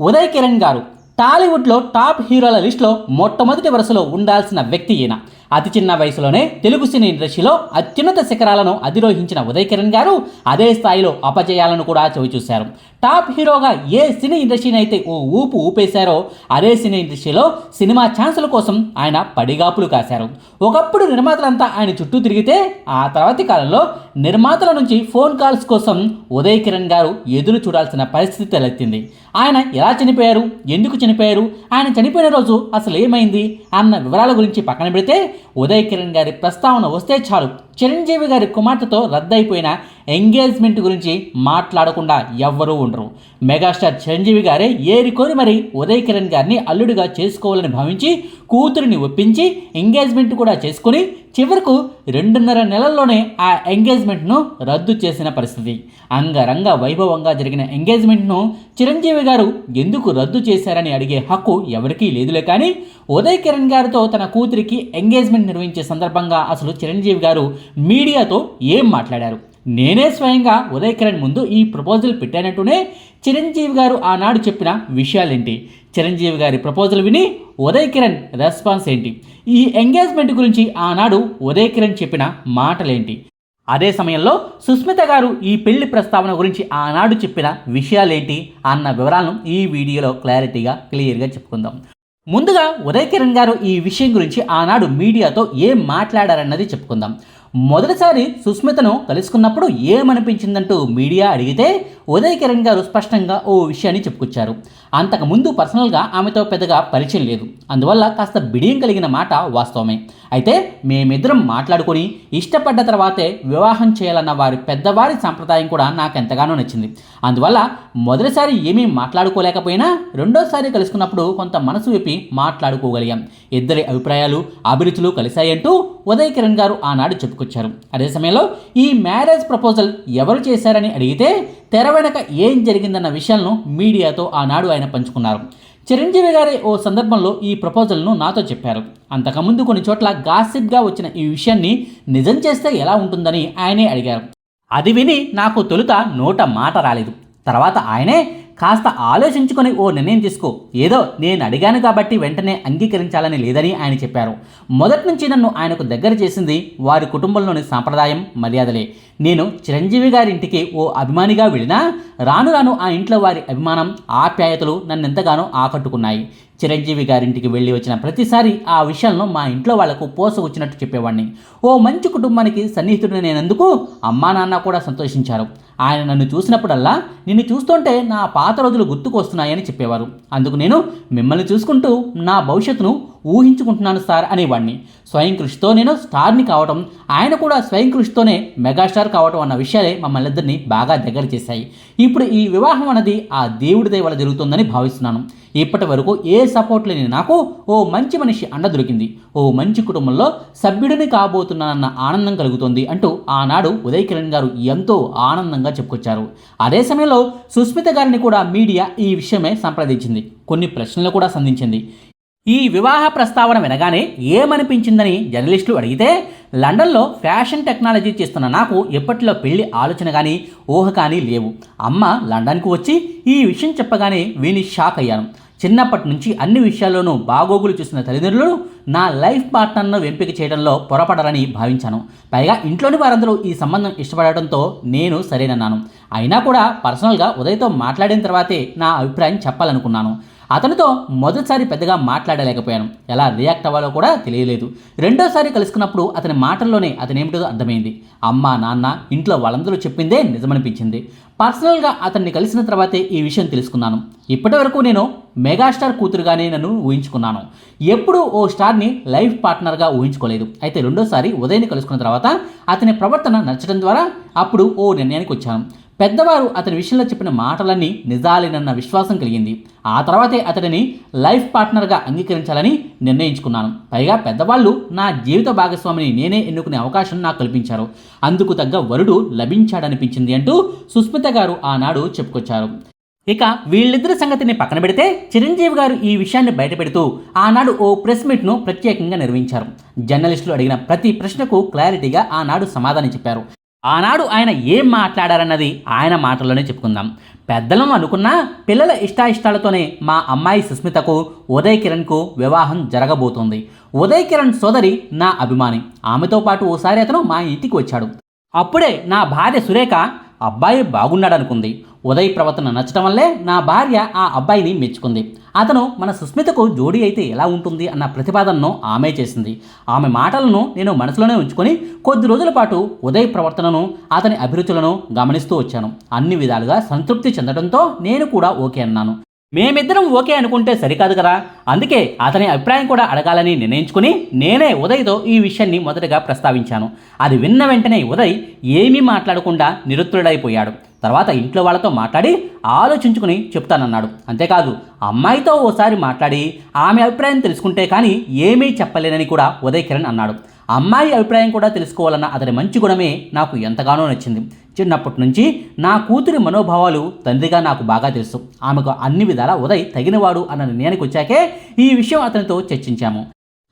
ఉదయ్ కిరణ్ గారు టాలీవుడ్లో టాప్ హీరోల లిస్టులో మొట్టమొదటి వరుసలో ఉండాల్సిన వ్యక్తి ఈయన. అతి చిన్న వయసులోనే తెలుగు సినీ ఇండస్ట్రీలో అత్యున్నత శిఖరాలను అధిరోహించిన ఉదయ్ కిరణ్ గారు అదే స్థాయిలో అపజయాలను కూడా చవిచూశారు టాప్ హీరోగా ఏ సినీ ఇండస్ట్రీని అయితే ఓ ఊపు ఊపేశారో అదే సినీ ఇండస్ట్రీలో సినిమా ఛాన్సుల కోసం ఆయన పడిగాపులు కాశారు. ఒకప్పుడు నిర్మాతలంతా ఆయన చుట్టూ తిరిగితే ఆ తర్వాతి కాలంలో నిర్మాతల నుంచి ఫోన్ కాల్స్ కోసం ఉదయ్ కిరణ్ గారు ఎదురు చూడాల్సిన పరిస్థితి తలెత్తింది. ఆయన ఎలా చనిపోయారు? ఎందుకు చనిపోయారు? ఆయన చనిపోయిన రోజు అసలు ఏమైంది? అన్న వివరాల గురించి పక్కన పెడితే ఉదయ్ కిరణ్ గారి ప్రస్తావన వస్తే చాలు. చిరంజీవి గారి కుమార్తెతో రద్దయిపోయిన ఎంగేజ్మెంట్ గురించి మాట్లాడకుండా ఎవ్వరూ ఉండరు. మెగాస్టార్ చిరంజీవి గారే ఏరికొని మరి ఉదయ్ కిరణ్ గారిని అల్లుడిగా చేసుకోవాలని భావించి కూతురిని ఒప్పించి ఎంగేజ్మెంట్ కూడా చేసుకుని చివరకు రెండున్నర నెలల్లోనే ఆ ఎంగేజ్మెంట్ను రద్దు చేసిన పరిస్థితి. అంగరంగ వైభవంగా జరిగిన ఎంగేజ్మెంట్ను చిరంజీవి గారు ఎందుకు రద్దు చేశారని అడిగే హక్కు ఎవరికీ లేదులే కానీ ఉదయ్ కిరణ్ గారితో తన కూతురికి ఎంగేజ్మెంట్ నిర్వహించే సందర్భంగా అసలు చిరంజీవి గారు మీడియాతో ఏం మాట్లాడారు? నేనే స్వయంగా ఉదయ్ కిరణ్ ముందు ఈ ప్రపోజల్ పెట్టానంటూనే చిరంజీవి గారు ఆనాడు చెప్పిన విషయాలేంటి? చిరంజీవి గారి ప్రపోజల్ విని ఉదయ్ కిరణ్ రెస్పాన్స్ ఏంటి? ఈ ఎంగేజ్మెంట్ గురించి ఆనాడు ఉదయ్ కిరణ్ చెప్పిన మాటలేంటి? అదే సమయంలో సుస్మిత గారు ఈ పెళ్ళి ప్రస్తావన గురించి ఆనాడు చెప్పిన విషయాలేంటి అన్న వివరాలను ఈ వీడియోలో క్లారిటీగా క్లియర్గా చెప్పుకుందాం. ముందుగా ఉదయ్ కిరణ్ గారు ఈ విషయం గురించి ఆనాడు మీడియాతో ఏం మాట్లాడారన్నది చెప్పుకుందాం. మొదటిసారి సుస్మితను కలుసుకున్నప్పుడు ఏమనిపించిందంటూ మీడియా అడిగితే ఉదయ్ కిరణ్ గారు స్పష్టంగా ఓ విషయాన్ని చెప్పుకొచ్చారు. అంతకుముందు పర్సనల్గా ఆమెతో పెద్దగా పరిచయం లేదు. అందువల్ల కాస్త బిడియం కలిగిన మాట వాస్తవమే. అయితే మేమిద్దరం మాట్లాడుకొని ఇష్టపడ్డ తర్వాతే వివాహం చేయాలన్న వారి పెద్దవారి సాంప్రదాయం కూడా నాకు ఎంతగానో నచ్చింది. అందువల్ల మొదటిసారి ఏమీ మాట్లాడుకోలేకపోయినా రెండోసారి కలుసుకున్నప్పుడు కొంత మనసు విప్పి మాట్లాడుకోగలిగాం. ఇద్దరి అభిప్రాయాలు అభిరుచులు కలిశాయంటూ ఉదయ్ కిరణ్ గారు ఆనాడు చెప్పుకొచ్చారు. అదే సమయంలో ఈ మ్యారేజ్ ప్రపోజల్ ఎవరు చేశారని అడిగితే తెర వెనక ఏం జరిగిందన్న విషయాలను మీడియాతో ఆనాడు ఆయన పంచుకున్నారు. చిరంజీవి గారి ఓ సందర్భంలో ఈ ప్రపోజల్ను నాతో చెప్పారు. అంతకుముందు కొన్ని చోట్ల గాసిప్గా వచ్చిన ఈ విషయాన్ని నిజం చేస్తే ఎలా ఉంటుందని ఆయనే అడిగారు. అది విని నాకు తొలుత నోట మాట రాలేదు. తర్వాత ఆయనే కాస్త ఆలోచించుకొని ఓ నిర్ణయం తీసుకో. ఏదో నేను అడిగాను కాబట్టి వెంటనే అంగీకరించాలని లేదని ఆయన చెప్పారు. మొదటి నుంచి నన్ను ఆయనకు దగ్గర చేసింది వారి కుటుంబంలోని సాంప్రదాయం మర్యాదలే. నేను చిరంజీవి గారి ఇంటికి ఓ అభిమానిగా వెళ్ళినా రాను రాను ఆ ఇంట్లో వారి అభిమానం ఆప్యాయతలు నన్ను ఎంతగానో ఆకట్టుకున్నాయి. చిరంజీవి గారింటికి వెళ్ళి వచ్చిన ప్రతిసారి ఆ విషయాలను మా ఇంట్లో వాళ్ళకు పోసవచ్చినట్టు చెప్పేవాడిని ఓ మంచి కుటుంబానికి సన్నిహితుడు నేనందుకు అమ్మా నాన్న కూడా సంతోషించారు. ఆయన నన్ను చూసినప్పుడల్లా నిన్ను చూస్తుంటే నా పాత రోజులు గుర్తుకు వస్తున్నాయని చెప్పేవారు. అందుకు నేను మిమ్మల్ని చూసుకుంటూ నా భవిష్యత్తును ఊహించుకుంటున్నాను సార్ అనేవాడిని స్వయం కృషితో నేను స్టార్ని కావటం ఆయన కూడా స్వయం కృషితోనే మెగాస్టార్ కావటం అన్న విషయాలే మమ్మల్ని ఇద్దరిని బాగా దగ్గర చేశాయి. ఇప్పుడు ఈ వివాహం అన్నది ఆ దేవుడి దయ వల్ల జరుగుతుందని భావిస్తున్నాను. ఇప్పటి వరకు ఏ సపోర్ట్ లేని నాకు ఓ మంచి మనిషి అండ దొరికింది. ఓ మంచి కుటుంబంలో సభ్యుడిని కాబోతున్నానన్న ఆనందం కలుగుతోంది అంటూ ఆనాడు ఉదయ్ కిరణ్ గారు ఎంతో ఆనందంగా చెప్పుకొచ్చారు. అదే సమయంలో సుస్మిత గారిని కూడా మీడియా ఈ విషయమే సంప్రదించింది. కొన్ని ప్రశ్నలు కూడా సంధించింది. ఈ వివాహ ప్రస్తావన వినగానే ఏమనిపించిందని జర్నలిస్టులు అడిగితే లండన్లో ఫ్యాషన్ టెక్నాలజీ చేస్తున్న నాకు ఎప్పట్లో పెళ్ళి ఆలోచన కానీ ఊహ కానీ లేవు. అమ్మ లండన్కు వచ్చి ఈ విషయం చెప్పగానే విని షాక్ అయ్యాను. చిన్నప్పటి నుంచి అన్ని విషయాల్లోనూ బాగోగులు చూసిన తల్లిదండ్రులు నా లైఫ్ పార్ట్నర్ను ఎంపిక చేయడంలో పొరపడరని భావించాను. పైగా ఇంట్లోని వారందరూ ఈ సంబంధం ఇష్టపడటంతో నేను సరేనన్నాను. అయినా కూడా పర్సనల్గా ఉదయ్తో మాట్లాడిన తర్వాతే నా అభిప్రాయం చెప్పాలనుకున్నాను. అతనితో మొదటిసారి పెద్దగా మాట్లాడలేకపోయాను. ఎలా రియాక్ట్ అవ్వాలో కూడా తెలియలేదు. రెండోసారి కలుసుకున్నప్పుడు అతని మాటల్లోనే అతనేమిటో అర్థమైంది. అమ్మ నాన్న ఇంట్లో వాళ్ళందరూ చెప్పిందే నిజమనిపించింది. పర్సనల్గా అతన్ని కలిసిన తర్వాతే ఈ విషయం తెలుసుకున్నాను. ఇప్పటి వరకు నేను మెగాస్టార్ కూతురుగానే నన్ను ఊహించుకున్నాను. ఎప్పుడూ ఓ స్టార్ని లైఫ్ పార్ట్నర్గా ఊహించుకోలేదు. అయితే రెండోసారి ఉదయని కలుసుకున్న తర్వాత అతని ప్రవర్తన నచ్చడం ద్వారా అప్పుడు ఓ నిర్ణయానికి వచ్చాను. పెద్దవారు అతని విషయంలో చెప్పిన మాటలన్నీ నిజాలేనన్న విశ్వాసం కలిగింది. ఆ తర్వాతే అతడిని లైఫ్ పార్ట్నర్గా అంగీకరించాలని నిర్ణయించుకున్నాను. పైగా పెద్దవాళ్ళు నా జీవిత భాగస్వామిని నేనే ఎన్నుకునే అవకాశం నాకు కల్పించారు. అందుకు తగ్గ వరుడు లభించాడనిపించింది అంటూ సుస్మిత గారు ఆనాడు చెప్పుకొచ్చారు. ఇక వీళ్ళిద్దరి సంగతిని పక్కన పెడితే చిరంజీవి గారు ఈ విషయాన్ని బయటపెడుతూ ఆనాడు ఓ ప్రెస్ మీట్ను ప్రత్యేకంగా నిర్వహించారు. జర్నలిస్టులు అడిగిన ప్రతి ప్రశ్నకు క్లారిటీగా ఆనాడు సమాధానం చెప్పారు. ఆనాడు ఆయన ఏం మాట్లాడారన్నది ఆయన మాటల్లోనే చెప్పుకుందాం. పెద్దలం అనుకున్నా పిల్లల ఇష్టాయిష్టాలతోనే మా అమ్మాయి సుస్మితకు ఉదయ్ కిరణ్కు వివాహం జరగబోతోంది. ఉదయ్ కిరణ్ సోదరి నా అభిమాని. ఆమెతో పాటు ఓసారి అతను మా ఇంటికి వచ్చాడు. అప్పుడే నా భార్య సురేఖ అబ్బాయి బాగున్నాడనుకుంది. ఉదయ్ ప్రవర్తన నచ్చటం వల్లే నా భార్య ఆ అబ్బాయిని మెచ్చుకుంది. అతను మన సుస్మితకు జోడీ అయితే ఎలా ఉంటుంది అన్న ప్రతిపాదనను ఆమె చేసింది. ఆమె మాటలను నేను మనసులోనే ఉంచుకొని కొద్ది రోజుల పాటు ఉదయ్ ప్రవర్తనను అతని అభిరుచులను గమనిస్తూ వచ్చాను. అన్ని విధాలుగా సంతృప్తి చెందడంతో నేను కూడా ఓకే అన్నాను. మేమిద్దరం ఓకే అనుకుంటే సరికాదు కదా? అందుకే అతని అభిప్రాయం కూడా అడగాలని నిర్ణయించుకుని నేనే ఉదయ్తో ఈ విషయాన్ని మొదటగా ప్రస్తావించాను. అది విన్న వెంటనే ఉదయ్ ఏమీ మాట్లాడకుండా నిరుత్తుడైపోయాడు. తర్వాత ఇంట్లో వాళ్ళతో మాట్లాడి ఆలోచించుకుని చెప్తానన్నాడు. అంతేకాదు అమ్మాయితో ఓసారి మాట్లాడి ఆమె అభిప్రాయం తెలుసుకుంటే కానీ ఏమీ చెప్పలేనని కూడా ఉదయ్ కిరణ్ అన్నాడు. అమ్మాయి అభిప్రాయం కూడా తెలుసుకోవాలన్న అతని మంచి గుణమే నాకు ఎంతగానో నచ్చింది. చిన్నప్పటి నుంచి నా కూతురి మనోభావాలు తండ్రిగా నాకు బాగా తెలుసు. ఆమెకు అన్ని విధాల ఉదయ్ తగినవాడు అన్న నిర్ణయానికి వచ్చాకే ఈ విషయం అతనితో చర్చించాము.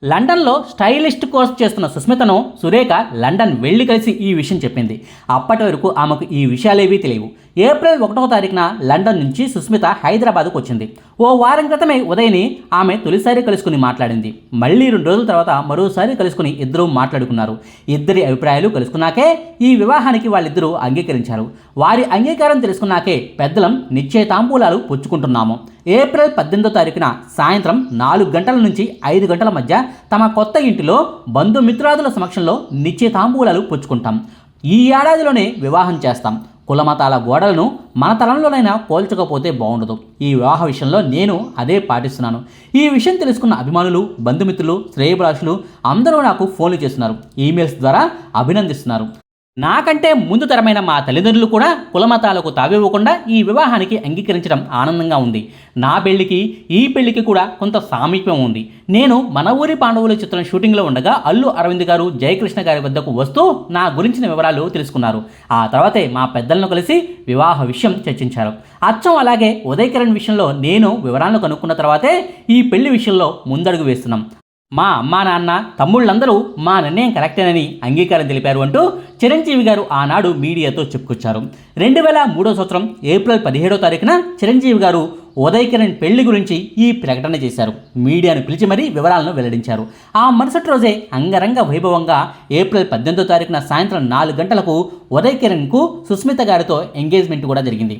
లండన్లో స్టైలిస్ట్ కోర్స్ చేస్తున్న సుస్మితను సురేఖ లండన్ వెళ్ళి కలిసి ఈ విషయం చెప్పింది. అప్పటి వరకు ఆమెకు ఈ విషయాలేవీ తెలియవు. ఏప్రిల్ ఒకటవ తారీఖున లండన్ నుంచి సుస్మిత హైదరాబాద్కు వచ్చింది. ఓ వారం క్రితమే ఉదయని ఆమె తొలిసారి కలుసుకుని మాట్లాడింది. మళ్ళీ రెండు రోజుల తర్వాత మరోసారి కలుసుకుని ఇద్దరూ మాట్లాడుకున్నారు. ఇద్దరి అభిప్రాయాలు కలుసుకున్నాకే ఈ వివాహానికి వాళ్ళిద్దరూ అంగీకరించారు. వారి అంగీకారం తెలుసుకున్నాకే పెద్దలం నిశ్చయతాంబూలాలు పుచ్చుకుంటున్నాము. ఏప్రిల్ పద్దెనిమిదో తారీఖున సాయంత్రం నాలుగు గంటల నుంచి ఐదు గంటల మధ్య తమ కొత్త ఇంటిలో బంధుమిత్రాదుల సమక్షంలో నిశ్చితాంబూలాలు పుచ్చుకుంటాం. ఈ ఏడాదిలోనే వివాహం చేస్తాం. కులమతాల గోడలను మన తరంలోనైనా పోల్చకపోతే బాగుండదు. ఈ వివాహ విషయంలో నేను అదే పాటిస్తున్నాను. ఈ విషయం తెలుసుకున్న అభిమానులు బంధుమిత్రులు శ్రేయభిలాషులు అందరూ నాకు ఫోన్లు చేస్తున్నారు. ఈమెయిల్స్ ద్వారా అభినందిస్తున్నారు. నాకంటే ముందు తరమైన మా తల్లిదండ్రులు కూడా కులమతాలకు తావివ్వకుండా ఈ వివాహానికి అంగీకరించడం ఆనందంగా ఉంది. నా పెళ్ళికి ఈ పెళ్ళికి కూడా కొంత సామీప్యం ఉంది. నేను మన ఊరి పాండవుల చిత్రం షూటింగ్లో ఉండగా అల్లు అరవింద్ గారు జయకృష్ణ గారి వద్దకు వస్తూ నా గురించిన వివరాలు తెలుసుకున్నారు. ఆ తర్వాతే మా పెద్దలను కలిసి వివాహ విషయం చర్చించారు. అచ్చం అలాగే ఉదయ్ కిరణ్ విషయంలో నేను వివరాలను కనుక్కున్న తర్వాతే ఈ పెళ్ళి విషయంలో ముందడుగు వేస్తున్నాం. మా అమ్మా నాన్న తమ్ముళ్ళందరూ మా నిర్ణయం కరెక్టేనని అంగీకారం తెలిపారు అంటూ చిరంజీవి గారు ఆనాడు మీడియాతో చెప్పుకొచ్చారు. రెండు వేల మూడో సంవత్సరం ఏప్రిల్ పదిహేడో తారీఖున చిరంజీవి గారు ఉదయ్ కిరణ్ పెళ్ళి గురించి ఈ ప్రకటన చేశారు. మీడియాను పిలిచి మరీ వివరాలను వెల్లడించారు. ఆ మరుసటి రోజే అంగరంగ వైభవంగా ఏప్రిల్ పద్దెనిమిదో తారీఖున సాయంత్రం నాలుగు గంటలకు ఉదయ్ కిరణ్కు సుస్మిత గారితో ఎంగేజ్మెంట్ కూడా జరిగింది.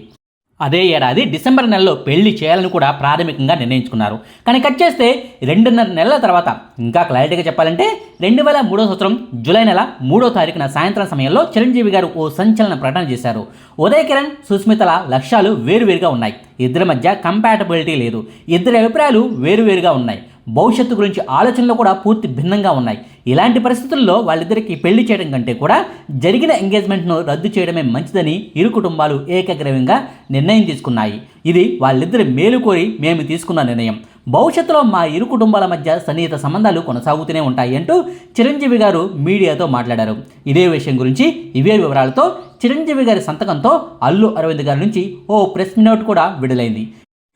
అదే ఏడాది డిసెంబర్ నెలలో పెళ్ళి చేయాలని కూడా ప్రాథమికంగా నిర్ణయించుకున్నారు. కానీ కట్ చేస్తే రెండున్నర నెలల తర్వాత ఇంకా క్లారిటీగా చెప్పాలంటే రెండు వేల మూడో సంవత్సరం జూలై నెల మూడో తారీఖున సాయంత్రం సమయంలో చిరంజీవి గారు ఓ సంచలన ప్రకటన చేశారు. ఉదయ్ కిరణ్ సుస్మితల లక్ష్యాలు వేరువేరుగా ఉన్నాయి. ఇద్దరి మధ్య కంపాటబిలిటీ లేదు. ఇద్దరి అభిప్రాయాలు వేరువేరుగా ఉన్నాయి. భవిష్యత్తు గురించి ఆలోచనలు కూడా పూర్తి భిన్నంగా ఉన్నాయి. ఇలాంటి పరిస్థితుల్లో వాళ్ళిద్దరికీ పెళ్ళి చేయడం కంటే కూడా జరిగిన ఎంగేజ్మెంట్ను రద్దు చేయడమే మంచిదని ఇరు కుటుంబాలు ఏకగ్రీవంగా నిర్ణయం తీసుకున్నాయి. ఇది వాళ్ళిద్దరి మేలు కోరి మేము తీసుకున్న నిర్ణయం. భవిష్యత్తులో మా ఇరు కుటుంబాల మధ్య సన్నిహిత సంబంధాలు కొనసాగుతూనే ఉంటాయి అంటూ చిరంజీవి గారు మీడియాతో మాట్లాడారు. ఇదే విషయం గురించి ఇవే వివరాలతో చిరంజీవి గారి సంతకంతో అల్లు అరవింద్ గారి నుంచి ఓ ప్రెస్ నోట్ కూడా విడుదలైంది.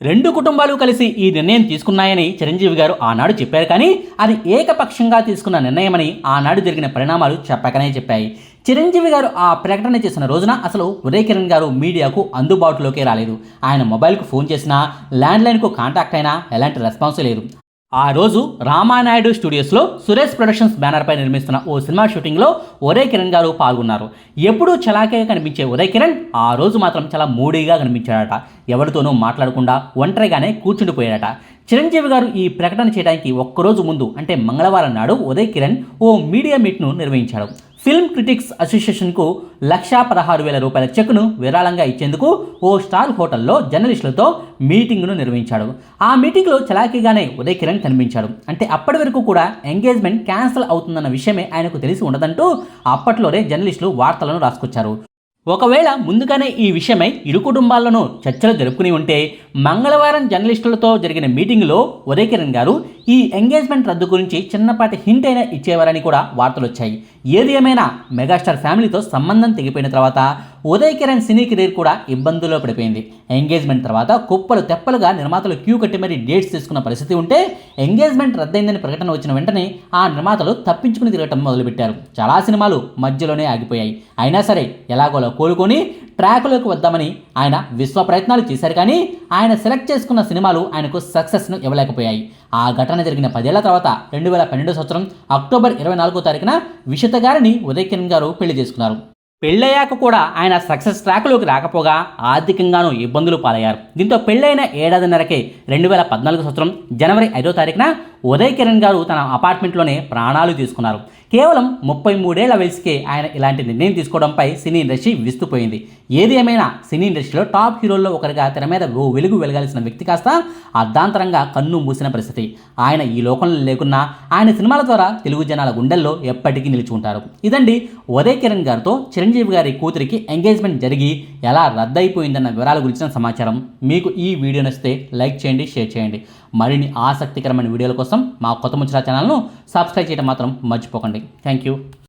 రెండు కుటుంబాలు కలిసి ఈ నిర్ణయం తీసుకున్నాయని చిరంజీవి గారు ఆనాడు చెప్పారు కానీ అది ఏకపక్షంగా తీసుకున్న నిర్ణయమని ఆనాడు జరిగిన పరిణామాలు చెప్పకనే చెప్పాయి. చిరంజీవి గారు ఆ ప్రకటన చేసిన రోజున అసలు ఉదయ్ కిరణ్ గారు మీడియాకు అందుబాటులోకి రాలేదు. ఆయన మొబైల్కు ఫోన్ చేసినా ల్యాండ్లైన్కు కాంటాక్ట్ అయినా ఎలాంటి రెస్పాన్స్ లేదు. ఆ రోజు రామానాయుడు స్టూడియోస్లో సురేష్ ప్రొడక్షన్స్ బ్యానర్పై నిర్మిస్తున్న ఓ సినిమా షూటింగ్లో ఒరే కిరణ్ గారు పాల్గొన్నారు. ఎప్పుడూ చలాకే కనిపించే ఉదయ్ కిరణ్ ఆ రోజు మాత్రం చాలా మూడీగా కనిపించాడట. ఎవరితోనూ మాట్లాడకుండా ఒంటరిగానే కూర్చుండిపోయాడట. చిరంజీవి గారు ఈ ప్రకటన చేయడానికి ఒక్కరోజు ముందు అంటే మంగళవారం నాడు ఉదయ్ కిరణ్ ఓ మీడియా మీట్ను నిర్వహించాడు. ఫిల్మ్ క్రిటిక్స్ అసోసియేషన్కు లక్షా పదహారు వేల రూపాయల చెక్ను విరాళంగా ఇచ్చేందుకు ఓ స్టార్ హోటల్లో జర్నలిస్టులతో మీటింగ్ను నిర్వహించాడు. ఆ మీటింగ్లో చలాకీగానే ఉదయ్ కిరణ్ కనిపించాడు. అంటే అప్పటి వరకు కూడా ఎంగేజ్మెంట్ క్యాన్సిల్ అవుతుందన్న విషయమే ఆయనకు తెలిసి ఉండదంటూ అప్పట్లోనే జర్నలిస్టులు వార్తలను రాసుకొచ్చారు. ఒకవేళ ముందుగానే ఈ విషయమై ఇరు కుటుంబాల్లోనూ చర్చలు జరుపుకుని ఉంటే మంగళవారం జర్నలిస్టులతో జరిగిన మీటింగ్లో ఉదయ్ కిరణ్ గారు ఈ ఎంగేజ్మెంట్ రద్దు గురించి చిన్నపాటి హింట్ అయినా ఇచ్చేవారని కూడా వార్తలు వచ్చాయి ఏది ఏమైనా మెగాస్టార్ ఫ్యామిలీతో సంబంధం తెగిపోయిన తర్వాత ఉదయ్ కిరణ్ సినీ కెరీర్ కూడా ఇబ్బందుల్లో పడిపోయింది. ఎంగేజ్మెంట్ తర్వాత కుప్పలు తెప్పలుగా నిర్మాతలు క్యూ కట్టి మరీ డేట్స్ తీసుకున్న పరిస్థితి ఉంటే ఎంగేజ్మెంట్ రద్దయిందని ప్రకటన వచ్చిన వెంటనే ఆ నిర్మాతలు తప్పించుకుని తిరగటం మొదలుపెట్టారు. చాలా సినిమాలు మధ్యలోనే ఆగిపోయాయి. అయినా సరే ఎలాగోలా కోలుకొని ట్రాక్లోకి వద్దామని ఆయన విశ్వ ప్రయత్నాలు చేశారు కానీ ఆయన సెలెక్ట్ చేసుకున్న సినిమాలు ఆయనకు సక్సెస్ను ఇవ్వలేకపోయాయి. ఆ ఘటన జరిగిన పదేళ్ళ తర్వాత రెండు వేల పన్నెండో సంవత్సరం అక్టోబర్ ఇరవై నాలుగో తారీఖున విషిత గారిని ఉదయకిరణ్ గారు పెళ్ళి చేసుకున్నారు. పెళ్ళయ్యాక కూడా ఆయన సక్సెస్ ట్రాక్లోకి రాకపోగా ఆర్థికంగానూ ఇబ్బందులు పాలయ్యారు. దీంతో పెళ్ళైన ఏడాదిన్నరకే రెండు వేల పద్నాలుగు సంవత్సరం జనవరి ఐదో తారీఖున ఉదయ్ కిరణ్ గారు తన అపార్ట్మెంట్లోనే ప్రాణాలు తీసుకున్నారు. కేవలం ముప్పై మూడేళ్ళ వయసుకే ఆయన ఇలాంటి నిర్ణయం తీసుకోవడంపై సినీ ఇండస్ట్రీ విస్తుపోయింది. ఏది ఏమైనా సినీ ఇండస్ట్రీలో టాప్ హీరోల్లో ఒకరిగా తెర మీద ఓ వెలుగు వెలగాల్సిన వ్యక్తి కాస్త అర్ధాంతరంగా కన్ను మూసిన పరిస్థితి. ఆయన ఈ లోకంలో లేకున్నా ఆయన సినిమాల ద్వారా తెలుగు జనాల గుండెల్లో ఎప్పటికీ నిలిచి ఉంటారు ఇదండి ఉదయ్ కిరణ్ గారితో చిరంజీవి గారి కూతురికి ఎంగేజ్మెంట్ జరిగి ఎలా రద్దయిపోయిందన్న వివరాల గురించిన సమాచారం. మీకు ఈ వీడియో నచ్చితే లైక్ చేయండి షేర్ చేయండి. మరిన్ని ఆసక్తికరమైన వీడియోల కోసం మా కొత్త ముచ్చరా ఛానల్ను సబ్స్క్రైబ్ చేయడం మాత్రం మర్చిపోకండి. Thank you